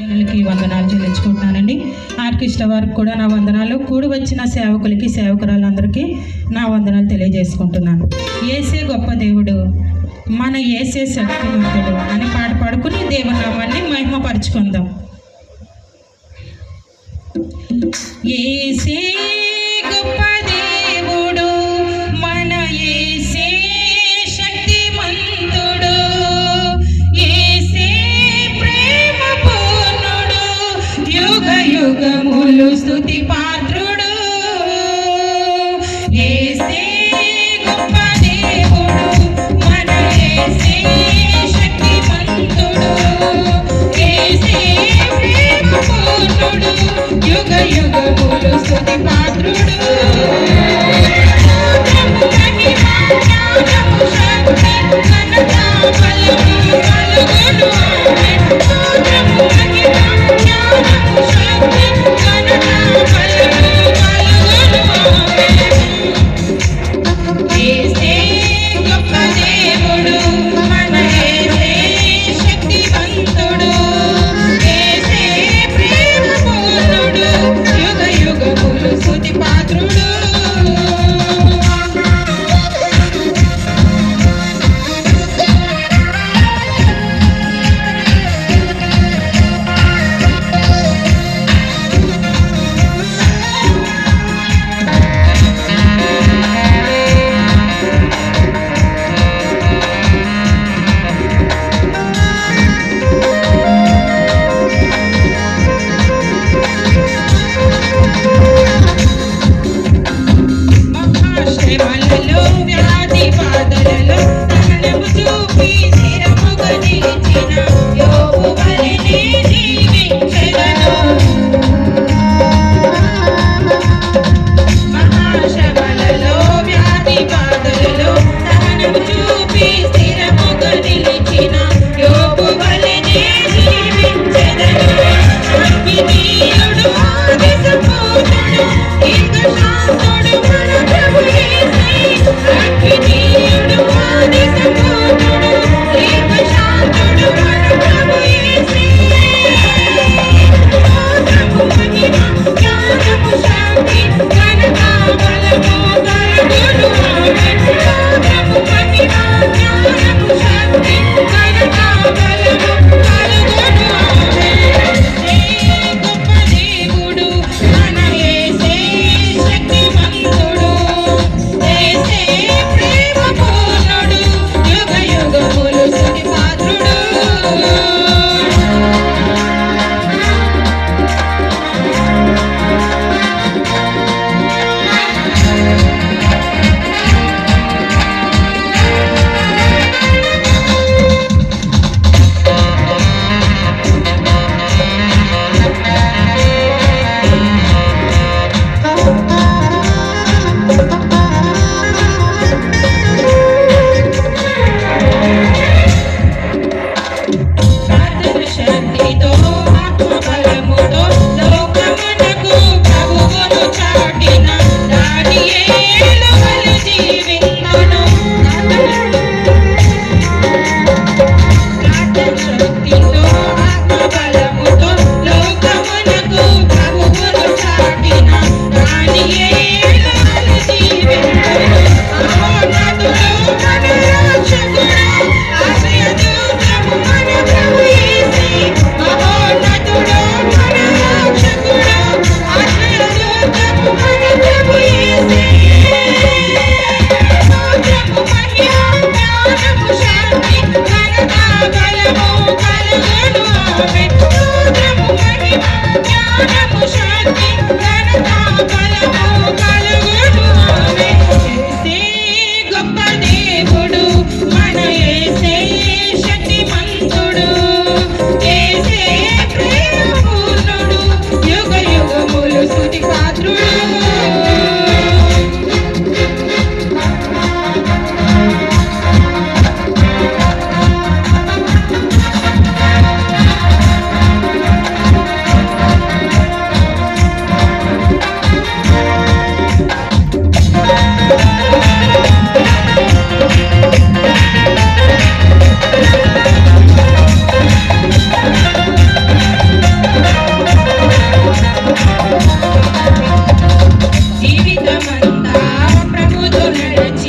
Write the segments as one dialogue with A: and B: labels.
A: పిల్లలకి వందనాలు చెల్లించుకుంటున్నానండి. ఆర్కిష్ట వారికి కూడా నా వందనాలు. కూడి వచ్చిన సేవకులకి సేవకురాలందరికీ నా వందనాలు తెలియజేసుకుంటున్నాను. ఏసే గొప్ప దేవుడు మన ఏసే శక్తివంతుడు అని పాట పాడుకుని దేవనామాన్ని మహిమపరుచుకుందాం. ఏసే
B: tipa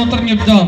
B: స్తోత్రం చెప్తాం